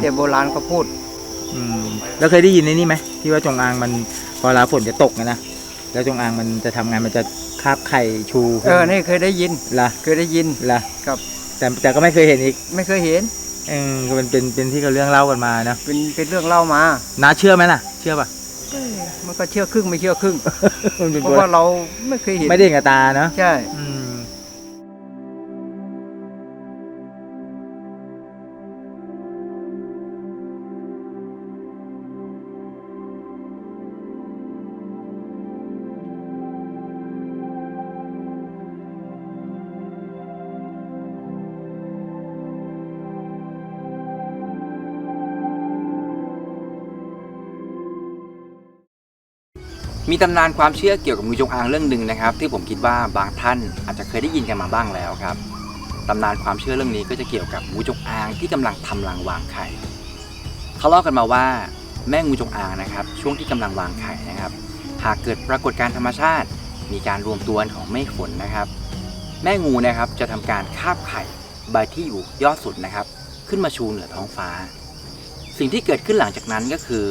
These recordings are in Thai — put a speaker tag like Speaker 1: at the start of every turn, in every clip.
Speaker 1: แต่โบราณเขาพูด
Speaker 2: อืมแล้วเคยได้ยินในนี่ไหมที่ว่าจงอางมันพอเวลาฝนจะตกนะนะแล้วจงอางมันจะทำงานมันจะคาบไข่ชู
Speaker 1: เออนี่เคยได้ยิน
Speaker 2: ละ
Speaker 1: เคยได้ยิน
Speaker 2: ละ
Speaker 1: ครับ
Speaker 2: แต่แต่ก็ไม่เคยเห็นอีก
Speaker 1: ไม่เคยเห็น
Speaker 2: เออก็เป็นเป็นเป็นที่เขาเรื่องเล่ากันมาเนอะ
Speaker 1: เป็นเป็นเรื่องเล่ามา
Speaker 2: น้าเชื่อไหมล่ะ เชื่อป่ะ
Speaker 1: เอ้ยมันก็เชื่อครึ่งไม่เชื่อครึ่ง
Speaker 2: มันเป็น
Speaker 1: เพราะว่าเราไม่เคยเห็น
Speaker 2: ไม่ได้เห็นกับตาเนาะ
Speaker 1: ใช่
Speaker 2: อืม
Speaker 3: มีตำนานความเชื่อเกี่ยวกับงูจงอางเรื่องหนึ่งนะครับ ที่ผมคิดว่าบางท่านอาจจะเคยได้ยินกันมาบ้างแล้วครับตำนานความเชื่อเรื่องนี้ก็จะเกี่ยวกับงูจงอางที่กำลังทำรังวางไข่เขาเล่ากันมาว่าแม่งูจงอางนะครับ ช่วงที่กำลังวางไข่นะครับ หากเกิดปรากฏการธรรมชาติ มีการรวมตัวของเมฆฝนนะครับ แม่งูนะครับจะทำการคาบไข่ใบที่อยู่ยอดสุดนะครับ ขึ้นมาชูเหนือท้องฟ้า สิ่งที่เกิดขึ้นหลังจากนั้นก็คือ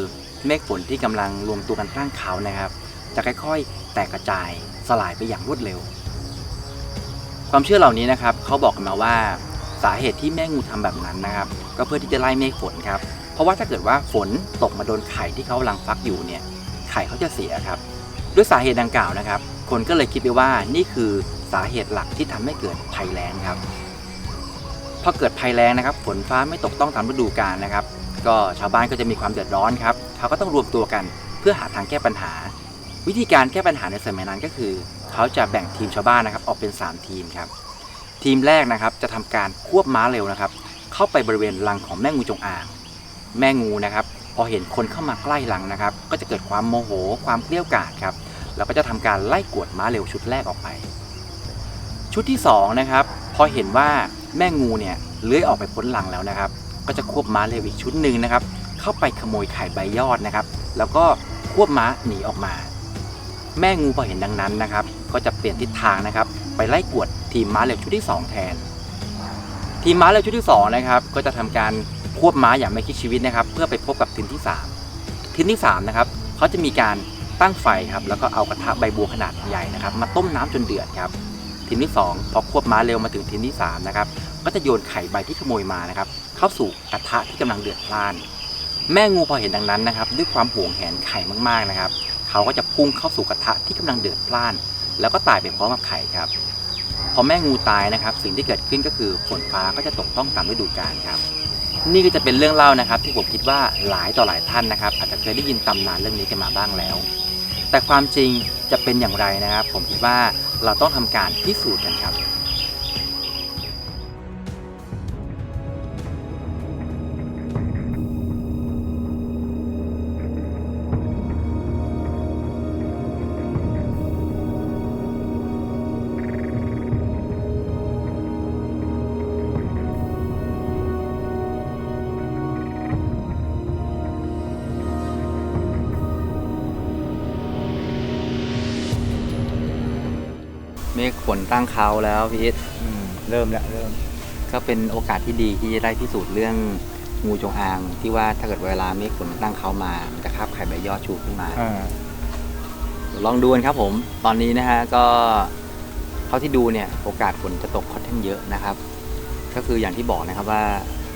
Speaker 3: เมฆฝนที่กำลังรวมตัวกันตั้งเขานะครับ จะค่อยๆ แตกกระจายสลายไปอย่างรวดเร็ว ความเชื่อเหล่านี้นะครับเขาบอกกันมาว่าสาเหตุที่แม่งูทำแบบนั้นนะครับ ก็เพื่อที่จะไล่เมฆฝนครับ เพราะว่าถ้าเกิดว่าฝนตกมาโดนไข่ที่เขากำลังฟักอยู่เนี่ยไข่เขาจะเสียครับ ด้วยสาเหตุดังกล่าวนะครับ คนก็เลยคิดไปว่านี่คือสาเหตุหลักที่ทำให้เกิดภัยแล้งครับพอเกิดภัยแล้งนะครับ ฝนฟ้าไม่ตกต้องตามฤดูกาลนะครับ ก็ชาวบ้านก็จะมีความเดือดร้อนครับเขาก็ต้องรวมตัวกันเพื่อหาทางแก้ปัญหา วิธีการแก้ปัญหาในสมัยนั้นก็คือ เขาจะแบ่งทีมชาวบ้านนะครับออกเป็น 3 ทีมครับทีมแรกนะครับจะทำการควบม้าเร็วนะครับ เข้าไปบริเวณรังของแม่งูจงอาง แม่งูนะครับ พอเห็นคนเข้ามาใกล้รังนะครับ ก็จะเกิดความโมโห ความเกลี้ยกล่อมครับแล้วก็จะทำการไล่กวดม้าเร็วชุดแรกออกไป ชุดที่สองนะครับพอเห็นว่าแม่งูเนี่ยเลื้อยออกไปพ้นรังแล้วนะครับ ก็จะควบม้าเร็วอีกชุดหนึ่งนะครับ เข้าไปขโมยไข่ใบยอดนะครับ แล้วก็ควบม้าหนีออกมา แม่งูพอเห็นดังนั้นนะครับ ก็จะเปลี่ยนทิศทางนะครับ ไปไล่กวดทีมม้าเร็วชุดที่ 2 แทน ทีมม้าเร็วชุดที่2นะครับก็จะทำการควบม้าอย่างไม่คิดชีวิตนะครับ เพื่อไปพบกับทีมที่ 3 ทีมที่3นะครับเขาจะมีการตั้งไฟครับแล้วก็เอากระทะใบบัวขนาดใหญ่นะครับ มาต้มน้ำจนเดือดครับทีมที่ 2 พอควบม้าเร็วมาถึงทีมที่3นะครับก็จะโยนไข่ใบที่ขโมยมานะครับ เข้าสู่กระทะที่กำลังเดือดพล่าน แม่งูพอเห็นดังนั้นนะครับ ด้วยความห่วงแหนไข่มากๆนะครับ เขาก็จะพุ่งเข้าสู่กระทะที่กำลังเดือดพล่าน แล้วก็ตายไปพร้อมกับไข่ครับ พอแม่งูตายนะครับ สิ่งที่เกิดขึ้นก็คือฝนฟ้าก็จะตกต้องตามฤดูกาลครับ นี่ก็จะเป็นเรื่องเล่านะครับ ที่ผมคิดว่าหลายต่อหลายท่านนะครับ อาจจะเคยได้ยินตำนานเรื่องนี้กันมาบ้างแล้ว แต่ความจริงจะเป็นอย่างไรนะครับ ผมคิดว่าเราต้องทำการพิสูจน์กันครับ มฆฝนตั้งเขาแล้วพี่อิท
Speaker 2: อืมเริ่มแล้วเริ่ม
Speaker 3: ก็เป็นโอกาสที่ดีที่จะได้พิสูจน์เรื่องงูจงอาง ที่ว่าถ้าเกิดเวลาเมฆฝนตั้งเขามามันจะคาบไข่ใบยอดชูขึ้นมา
Speaker 2: อ่า
Speaker 3: ลองดูกันครับผม ตอนนี้นะฮะก็เท่าที่ดูเนี่ยโอกาสฝนจะตกค่อนข้างเยอะนะครับ ก็คืออย่างที่บอกนะครับว่า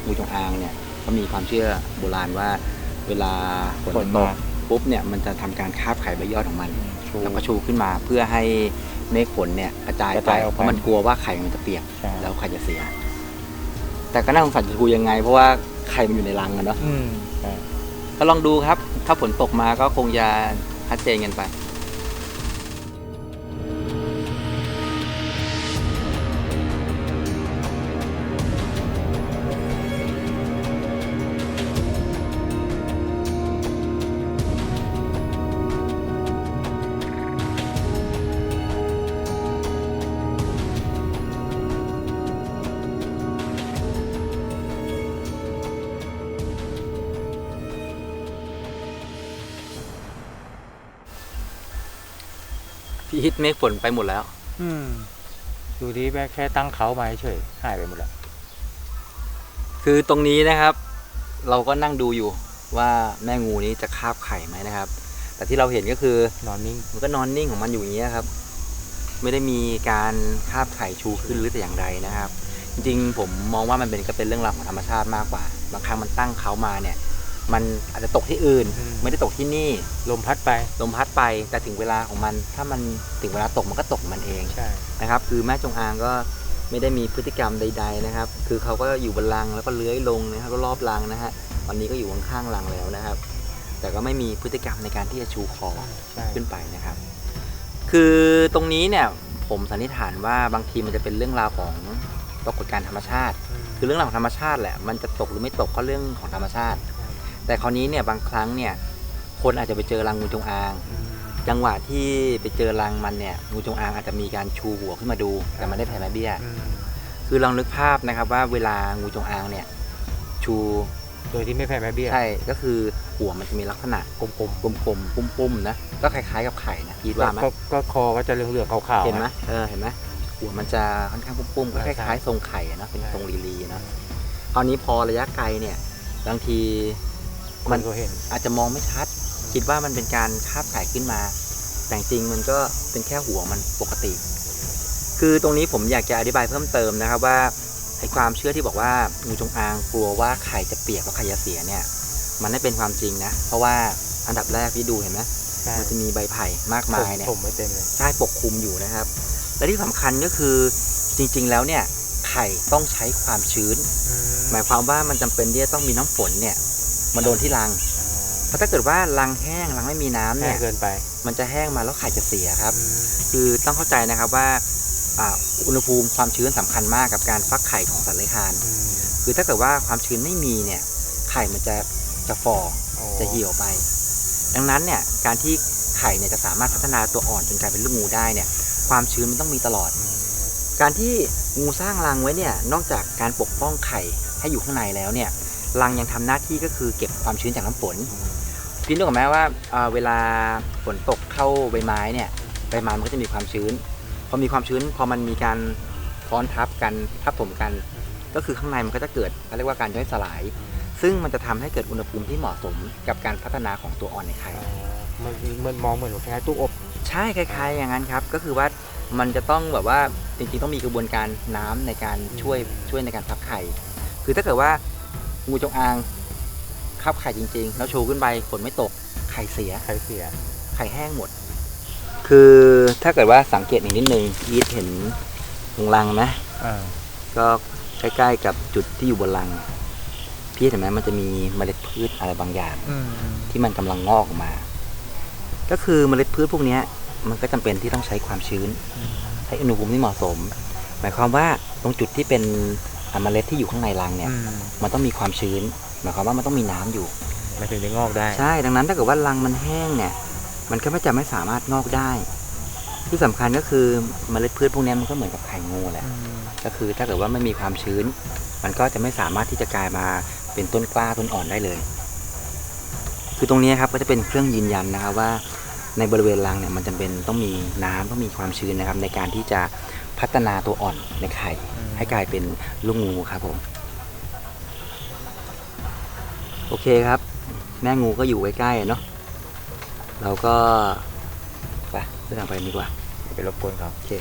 Speaker 3: งูจงอางเนี่ยก็มีความเชื่อโบราณว่าเวลาฝน
Speaker 2: ฝน
Speaker 3: ต
Speaker 2: มาก
Speaker 3: ปุ๊บเนี่ยมันจะทำการคาบไข่ใบยอดของมัน
Speaker 2: ชู
Speaker 3: แล้วก็ชูขึ้นมาเพื่อให้ เมฆฝนเนี่ยกระจาย
Speaker 2: กระ
Speaker 3: ไป
Speaker 2: จายออกไป
Speaker 3: เพราะมันกลัวว่าไข่มันจะเปียก
Speaker 2: ใช่
Speaker 3: แล้วไข่จะเสีย แต่ก็น่าสงสารจะชูยังไง เพราะว่าไข่มันอยู่ในรังอะเนาะ
Speaker 2: อืมใช่
Speaker 3: ก็ลองดูครับ ถ้าฝนตกมาก็คงจะชัดเจนกันไป พี่ฮิตเมฆฝนไปหมดแล้ว
Speaker 2: อืมดูที่แค่ตั้งเขามาเฉยหายไปหมดแล้ว
Speaker 3: คือตรงนี้นะครับ เราก็นั่งดูอยู่ว่าแม่งูนี้จะคาบไข่ไหมนะครับ แต่ที่เราเห็นก็คือ
Speaker 2: นอนนิ่ง
Speaker 3: มันก็นอนนิ่งของมันอยู่อย่างเงี้ยครับ ไม่ได้มีการคาบไข่ชูขึ้นหรือแต่อย่างใดนะครับ จริงๆผมมองว่ามันเป็นก็เป็นเรื่องราวของธรรมชาติมากกว่า บางครั้งมันตั้งเขามาเนี่ย มันอาจจะตกที่อื่น
Speaker 2: อืม
Speaker 3: ไม่ได้ตกที่นี่
Speaker 2: ลมพัดไป
Speaker 3: ลมพัดไปแต่ถึงเวลาของมัน ถ้ามันถึงเวลาตกมันก็ตกของมันเอง
Speaker 2: ใช่
Speaker 3: นะครับ คือแม่จงอางก็ไม่ได้มีพฤติกรรมใด ๆนะครับ คือเขาก็อยู่บนรังแล้วก็เลื้อยลงนะครับรอบๆรังนะฮะตอนนี้ก็อยู่ข้างๆรังแล้วนะครับ แต่ก็ไม่มีพฤติกรรมในการที่จะชูคอ
Speaker 2: ใช่
Speaker 3: ขึ้นไปนะครับ คือตรงนี้เนี่ยผมสันนิษฐานว่าบางทีมันจะเป็นเรื่องราวของปรากฏการณ์ธรรมชาติ คือเรื่องราวของธรรมชาติแหละ มันจะตกหรือไม่ตกก็เรื่องของธรรมชาติ แต่คราวนี้เนี่ยบางครั้งเนี่ยคนอาจจะไปเจอรังงูจงอาง จังหวะที่ไปเจอรังมันเนี่ยงูจงอางอาจจะมีการชูหัวขึ้นมาดู แต่มันได้แผ่แม่เบี้ย คือลองนึกภาพนะครับว่าเวลางูจงอางเนี่ยชู
Speaker 2: โดยที่ไม่แผ่แม่เบี้ย
Speaker 3: ใช่ ก็คือหัวมันจะมีลักษณะกลมๆ กลมๆ ปุ้มๆ นะ ก็คล้ายๆ กับไข่นะคิดว่าไหม
Speaker 2: ก็ก็คอก็จะเหลืองๆ ขาวๆ
Speaker 3: เห็นไหมเออ เห็นไหมหัวมันจะค่อนข้างปุ้มๆ ก็ค
Speaker 2: ใช่
Speaker 3: ล้ายๆ ทรงไข่อะเนอะเป็น
Speaker 2: ใช่
Speaker 3: ทรงลีๆเนอะคราวนี้พอระยะไกลเนี่ย บางที
Speaker 2: ค
Speaker 3: มันน
Speaker 2: ก็เห็น
Speaker 3: อาจจะมองไม่ชัด คิดว่ามันเป็นการคาบไข่ขึ้นมา แต่จริงๆมันก็เป็นแค่หัวมันปกติ คือตรงนี้ผมอยากจะอธิบายเพิ่มเติมนะครับว่าไอ้ความเชื่อที่บอกว่างูจงอางกลัวว่าไข่จะเปียกแล้วไข่จะเสียเนี่ย มันไม่เป็นความจริงนะ เพราะว่าอันดับแรกที่ดูเห็นไหม
Speaker 2: ใช่
Speaker 3: มันจะมีใบไผ่มากมายเนี่ย
Speaker 2: ผมไม่เต็มเลย
Speaker 3: ใช่ปกคลุมอยู่นะครับ และที่สำคัญก็คือจริง ๆ แล้วเนี่ยไข่ต้องใช้ความชื้น หมายความว่ามันจำเป็นที่จะต้องมีน้ำฝนเนี่ย มาโดนที่รัง เพราะถ้าเกิดว่ารังแห้งรังไม่มีน้ำ
Speaker 2: แห้
Speaker 3: เนี่
Speaker 2: ง
Speaker 3: ย
Speaker 2: เกินไป
Speaker 3: มันจะแห้งมาแล้วไข่จะเสียครับ คือต้องเข้าใจนะครับว่าอ่าอุณหภูมิความชื้นสำคัญมากกับการฟักไข่ของสัตว์เลื้อยคลานคือถ้าเกิดว่าความชื้นไม่มีเนี่ย ไข่มันจะจะฟอจะเหี่ยวไป ดังนั้นเนี่ยการที่ไข่เนี่ยจะสามารถพัฒนาตัวอ่อนจนกลายเป็นลูกงูได้เนี่ย ความชื้นมันต้องมีตลอดการที่งูสร้างรังไว้เนี่ยนอกจากการปกป้องไข่ให้อยู่ข้างในแล้วเนี่ย รังยังทำหน้าที่ก็คือเก็บความชื้นจากน้ำฝนพี่นึกออกไหมว่าเอ่อเวลาฝนตกเข้าใบไม้เนี่ยใบไม้มันก็จะมีความชื้น พอมีความชื้นพอมันมีการซ้อนทับกันทับถมกัน ก็คือข้างในมันก็จะเกิดเขาเรียกว่าการย่อยสลาย ซึ่งมันจะทำให้เกิดอุณหภูมิที่เหมาะสมกับการพัฒนาของตัวอ่อนในไข่
Speaker 2: มันมันมองเหมือนแค่ตู้อบ
Speaker 3: ใช่คล้ายๆ อย่างนั้นครับ ก็คือว่ามันจะต้องแบบว่าจริงๆต้องมีกระบวนการน้ำในการช่วยช่วยในการฟักไข่ คือถ้าเกิดว่า งูจงอางคับไข่จริงๆ แล้วโชว์ขึ้นไปฝนไม่ตกไข่เสีย
Speaker 2: ใครเสีย
Speaker 3: ไข่แห้งหมด คือถ้าเกิดว่าสังเกตอีกนิดนึงยีดเห็นตรงรังไหม
Speaker 2: อ่า
Speaker 3: ก็ใกล้ๆกับจุดที่อยู่บนรัง พี่เห็นไหมมันจะมีเมล็ดพืชอะไรบางอย่าง
Speaker 2: อืม
Speaker 3: ที่มันกำลังงอกออกมา ก็คือเมล็ดพืชพวกเนี้ยมันก็จำเป็นที่ต้องใช้ความชื้น ใช้อุณหภูมิที่เหมาะสม หมายความว่าตรงจุดที่เป็นอะ เมล็ดที่อยู่ข้างในรังเนี่ย มันต้องมีความชื้นหมายความว่ามันต้องมีน้ำอยู่
Speaker 2: มันถึงได้งอกได้
Speaker 3: ใช่ดังนั้นถ้าเกิดว่ารังมันแห้งเนี่ย มันก็ไม่จะไม่สามารถงอกได้ ที่สำคัญก็คือเมล็ดพืชพวกเนี้ยมันก็เหมือนกับไข่งูแหละก็คือถ้าเกิดว่าไม่มีความชื้น มันก็จะไม่สามารถที่จะกลายมาเป็นต้นกล้าต้นอ่อนได้เลย คือตรงนี้ครับก็จะเป็นเครื่องยืนยันนะครับว่าในบริเวณรังเนี่ยมันจำเป็นต้องมีน้ำต้องมีความชื้นนะครับ ในการที่จะพัฒนาตัวอ่อนในไข่
Speaker 2: อืม
Speaker 3: ให้กลายเป็นลูกงูครับผม โอเคครับ แม่งูก็อยู่ใกล้ๆอะเนาะเราก็ไปเดินทางไปดีกว่า
Speaker 2: ไปรบกวนเขา
Speaker 3: โอเค